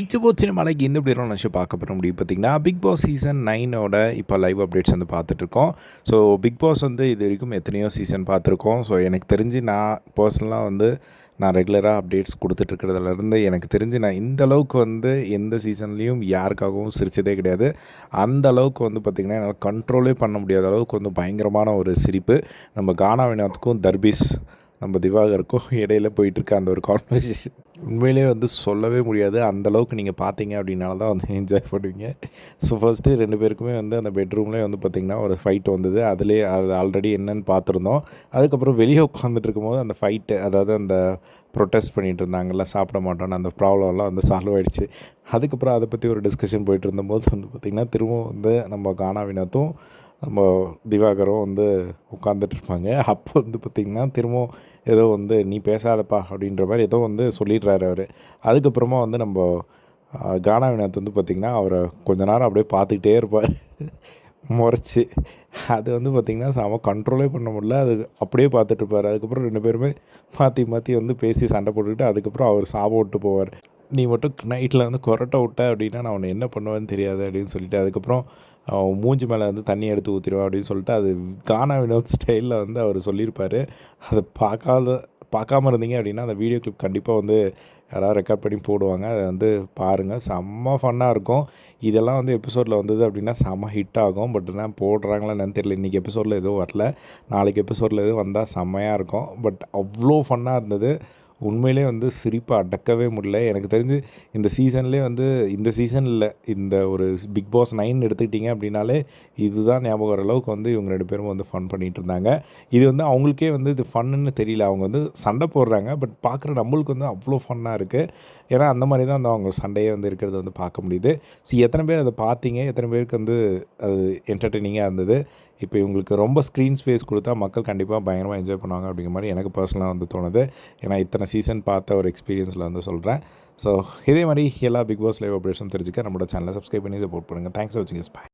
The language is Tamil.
இட்ஸ் சினிமாலைக்கு இந்த இப்படி நினச்சி பார்க்க போகிற முடியும் பார்த்திங்கன்னா. பிக் பாஸ் சீசன் நைனோட இப்போ லைவ் அப்டேட்ஸ் வந்து பார்த்துட்ருக்கோம். ஸோ பிக் பாஸ் வந்து இது வரைக்கும் எத்தனையோ சீசன் பார்த்துருக்கோம். ஸோ எனக்கு தெரிஞ்சு நான் பர்சனலாக வந்து நான் ரெகுலராக அப்டேட்ஸ் கொடுத்துட்ருக்கிறதுலேருந்து எனக்கு தெரிஞ்சு நான் இந்த அளவுக்கு வந்து எந்த சீசன்லேயும் யாருக்காகவும் சிரிச்சதே கிடையாது. அந்த அளவுக்கு வந்து பார்த்திங்கன்னா என்னால் கண்ட்ரோலே பண்ண முடியாத அளவுக்கு வந்து பயங்கரமான ஒரு சிரிப்பு. நம்ம கானா வினோத்துக்கும் தர்பீஸ் நம்ம திவாகருக்கும் இடையில போயிட்டுருக்க அந்த ஒரு கான்வர்சேஷன் உண்மையிலே வந்து சொல்லவே முடியாது. அந்த அளவுக்கு நீங்கள் பார்த்தீங்க அப்படின்னால தான் வந்து என்ஜாய் பண்ணுவீங்க. ஸோ ஃபஸ்ட்டு ரெண்டு பேருக்குமே வந்து அந்த பெட்ரூம்லேயே வந்து பார்த்திங்கன்னா ஒரு ஃபைட் வந்தது. அதிலே அது ஆல்ரெடி என்னென்னு பார்த்துருந்தோம் அதுக்கப்புறம் வெளியே உட்காந்துட்டு இருக்கும்போது அந்த ஃபைட்டு அதாவது அந்த ப்ரொட்டஸ்ட் பண்ணிகிட்டு இருந்தாங்கல்ல சாப்பிட மாட்டோன்னு அந்த ப்ராப்ளம்லாம் வந்து சால்வ் ஆகிடுச்சு அதுக்கப்புறம் அதை பற்றி ஒரு டிஸ்கஷன் போயிட்டு இருந்தபோது வந்து பார்த்திங்கன்னா திரும்பவும் வந்து நம்ம கானா வினத்தும் நம்ம திவாகரும் வந்து உட்காந்துட்டு இருப்பாங்க அப்போ வந்து பார்த்திங்கன்னா திரும்பவும் ஏதோ வந்து நீ பேசாதப்பா அப்படின்ற மாதிரி ஏதோ வந்து சொல்லிடுறாரு அவர். அதுக்கப்புறமா வந்து நம்ம கானா வினோத் வந்து பார்த்திங்கன்னா அவரை கொஞ்ச நேரம் அப்படியே பார்த்துக்கிட்டே இருப்பார். முறைச்சி. அது வந்து பார்த்திங்கன்னா செம கண்ட்ரோலே பண்ண முடியல. அது அப்படியே பார்த்துட்டு இருப்பார் அதுக்கப்புறம் ரெண்டு பேருமே மாற்றி மாற்றி வந்து பேசி சண்டை போட்டுக்கிட்டு அதுக்கப்புறம் அவர் சாப விட்டு போவார். நீ மட்டும் நைட்டில் வந்து கொரட்டை விட்ட அப்படின்னா நான் உன்னை என்ன பண்ணுவேன்னு தெரியாது அப்படின்னு சொல்லிட்டு அதுக்கப்புறம் அவன் மூஞ்சி மேலே வந்து தண்ணி எடுத்து ஊற்றிடுவேன் அப்படின்னு சொல்லிட்டு அது கானா வினோத் ஸ்டைலில் வந்து அவர் சொல்லியிருப்பார். அதை பார்க்காத பார்க்காம இருந்தீங்க அப்படின்னா அந்த வீடியோ கிளிப் கண்டிப்பாக வந்து யாராவது ரெக்கார்ட் பண்ணி போடுவாங்க. அதை வந்து பாருங்கள் செம்ம ஃபன்னாக இருக்கும். இதெல்லாம் வந்து எபிசோடில் வந்தது அப்படின்னா செம்ம ஹிட் ஆகும். பட் என்ன போடுறாங்களா என்னன்னு தெரியல. இன்றைக்கி எபிசோடில் எதுவும் வரல. நாளைக்கு எபிசோடில் எதுவும் வந்தால் செம்மையாக இருக்கும். பட் அவ்வளோ ஃபன்னாக இருந்தது. உண்மையிலே வந்து சிரிப்பை அடக்கவே முடியல. எனக்கு தெரிஞ்சு இந்த சீசன்லேயே வந்து இந்த சீசனில் இந்த ஒரு பிக் பாஸ் நைன் எடுத்துக்கிட்டிங்க அப்படின்னாலே இதுதான் ஞாபகம் வர அளவுக்கு வந்து இவங்க ரெண்டு பேரும் வந்து ஃபன் பண்ணிகிட்டு இருந்தாங்க. இது வந்து அவங்களுக்கே வந்து இது ஃபன்னுன்னு தெரியல. அவங்க வந்து சண்டை போடுறாங்க. பட் பார்க்குற நம்மளுக்கு வந்து அவ்வளோ ஃபன்னாக இருக்குது ஏன்னா அந்த மாதிரி தான் அந்த அவங்க சண்டையே வந்து இருக்கிறத வந்து பார்க்க முடியுது. ஸோ எத்தனை பேர் அதை பார்த்தீங்க? எத்தனை பேருக்கு வந்து அது என்டர்டெய்னிங்காக இருந்தது? இப்போ இவங்களுக்கு ரொம்ப ஸ்க்ரீன் ஸ்பேஸ் கொடுத்தா மக்கள் கண்டிப்பாக பயங்கரமாக என்ஜாய் பண்ணுவாங்க அப்படிங்கிற மாதிரி எனக்கு பர்சனலாக வந்து தோணுது. ஏன்னா இத்தனை சீசன் பார்த்த ஒரு எக்ஸ்பீரியன்ஸில் வந்து சொல்கிறேன் ஸோ இதே மாதிரி எல்லா பிக் பாஸ் லைவ் அப்டேட்ஸும் தெரிஞ்சுக்க நம்மளோட சேனலை சப்ஸ்கிரைப் பண்ணி சப்போர்ட் பண்ணுங்கள் தேங்க்ஸ் ஃபார் வாட்சிங் இஸ் பை